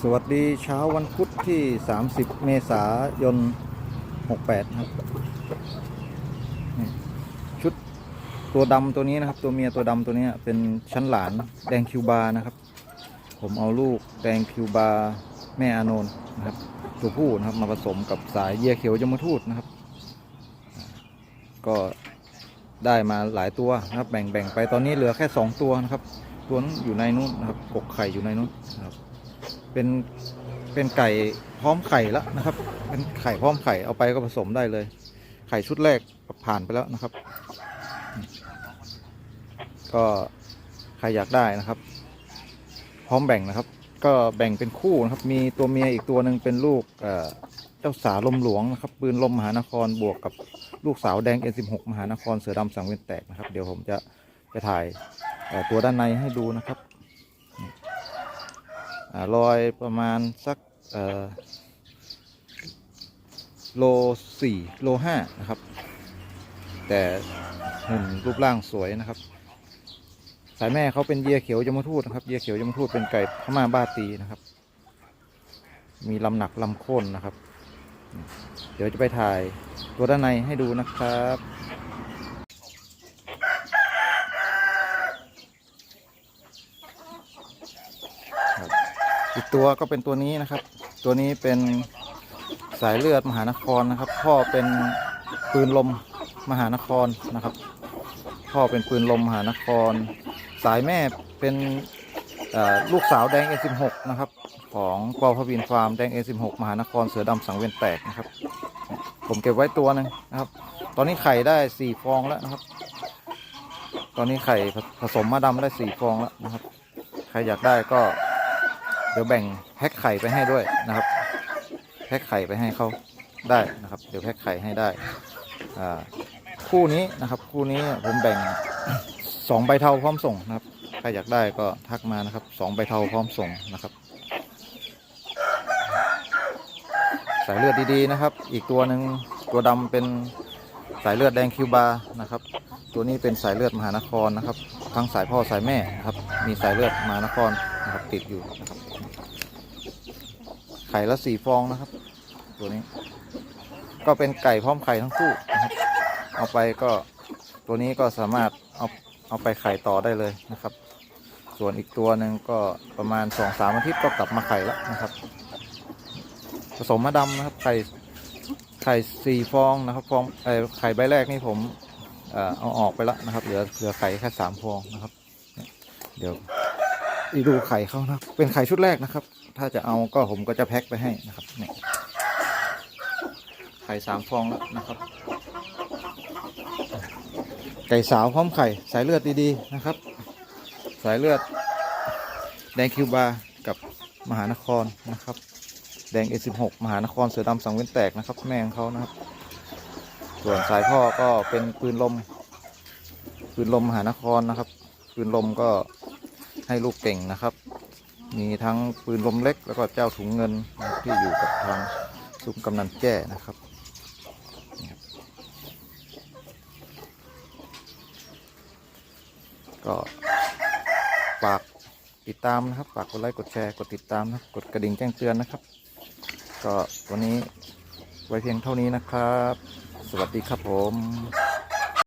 สวัสดีเช้าวันพุธที่ 30 เมษายน 68 ครับ ชุดตัวดำตัวนี้นะครับ ตัวเมียตัวดำตัวนี้เป็นชั้นหลานแดงคิวบานะครับ ผมเอาลูกแดงคิวบาแม่อานนท์นะครับ ตัวผู้นะครับมาผสมกับสายเยียเขียวยมทูตนะครับ ก็ ได้มาหลายตัวนะครับ แบ่งแบ่งไปตอนนี้เหลือแค่ 2 ตัวนะครับ ตัวนั้นอยู่ในนู้นนะครับกกไข่อยู่ในนู้นนะครับ เป็นเป็นไก่พร้อมไข่แล้วนะครับ เป็นไข่พร้อมไข่เอาไปก็ผสมได้เลย ไข่ชุดแรกผ่านไปแล้วนะครับ ก็ใครอยากได้นะครับ พร้อมแบ่งนะครับ ก็แบ่งเป็นคู่นะครับ มีตัวเมียอีกตัวหนึ่งเป็นลูก เจ้าสาวลมหลวงนะครับปืนลมมหานครบวกกับลูกสาวแดง N16 มหานครเสือดำสังเวียนแตกนะครับ เดี๋ยวผมจะจะถ่ายตัวด้านในให้ดูนะครับอรอยประมาณสักโลสี่โลห้านะครับ แต่หุ่นรูปร่างสวยนะครับ สายแม่เขาเป็นเยียเขียวยมทูตนะครับเยียเขียวยมทูตเป็นไก่พม่าบ้าตีนะครับ มีลำหนักลำโค่นนะครับ เดี๋ยวจะไปถ่ายตัวด้านในให้ดูนะครับอีกตัวก็เป็นตัวนี้นะครับ ตัวนี้เป็นสายเลือดมหานครนะครับ พ่อเป็นปืนลมมหานครนะครับ พ่อเป็นปืนลมมหานคร สายแม่เป็นลูกสาวแดง A16 นะครับ ของปอพบินฟาร์มแดง A16 มหานครเสือดำสังเวียนแตกนะครับ ผมเก็บไว้ตัวหนึ่งนะครับ ตอนนี้ไข่ได้สี่ฟองแล้วนะครับ ตอนนี้ไข่ผสมมาดำได้สี่ฟองแล้วนะครับ ใครอยากได้ก็ เดี๋ยวแบ่งแพ็คไข่ไปให้ด้วยนะครับ แพ็คไข่ไปให้เขาได้นะครับ เดี๋ยวแพ็คไข่ให้ได้อ่าคู่นี้นะครับ คู่นี้ผมแบ่งสองใบเทาพร้อมส่งนะครับ ใครอยากได้ก็ทักมานะครับสองใบเทาพร้อมส่งนะครับ สายเลือดดีๆนะครับ อีกตัวหนึ่งตัวดำเป็นสายเลือดแดงคิวบานะครับ ตัวนี้เป็นสายเลือดมหานครนะครับ ทั้งสายพ่อสายแม่นะครับ มีสายเลือดมหานครนะครับติดอยู่นะครับไข่ละสี่ฟองนะครับ ตัวนี้ ก็เป็นไก่พร้อมไข่ทั้งคู่นะครับเอาไปก็ตัวนี้ก็สามารถเอาเอาไปไข่ต่อได้เลยนะครับ ส่วนอีกตัวหนึ่งก็ประมาณสองสามอาทิตย์ก็กลับมาไข่แล้วนะครับ ผสมมะดำนะครับ ไข่ไข่สี่ฟองนะครับฟองไข่ใบแรกนี่ผมเอออาออกไปแล้วนะครับ เหลือเหลือไข่แค่สามฟองนะครับ เดี๋ยวอีดูไข่เขานะเป็นไข่ชุดแรกนะครับ ถ้าจะเอาก็ผมก็จะแพ็คไปให้นะครับเนี่ยไข่สามฟองแล้วนะครับ ไก่สาวพร้อมไข่สายเลือดดีๆนะครับ สายเลือดแดงคิวบา กับมหานครนะครับ แดง A16 มหานครเสือดำสังเวียนแตกนะครับ แม่ของเขานะครับ ส่วนสายพ่อก็เป็นปืนลม ปืนลมมหานครนะครับ ปืนลมก็ให้ลูกเก่งนะครับ มีทั้งปืนลมเล็กแล้วก็เจ้าถุงเงินที่อยู่กับทางซุ้มกำนันแจ้นะครับก็ฝากติดตามนะครับ ฝากกดไลค์ กดแชร์ กดติดตามนะครับ กดกระดิ่งแจ้งเตือนนะครับ ก็วันนี้ไว้เพียงเท่านี้นะครับ สวัสดีครับผม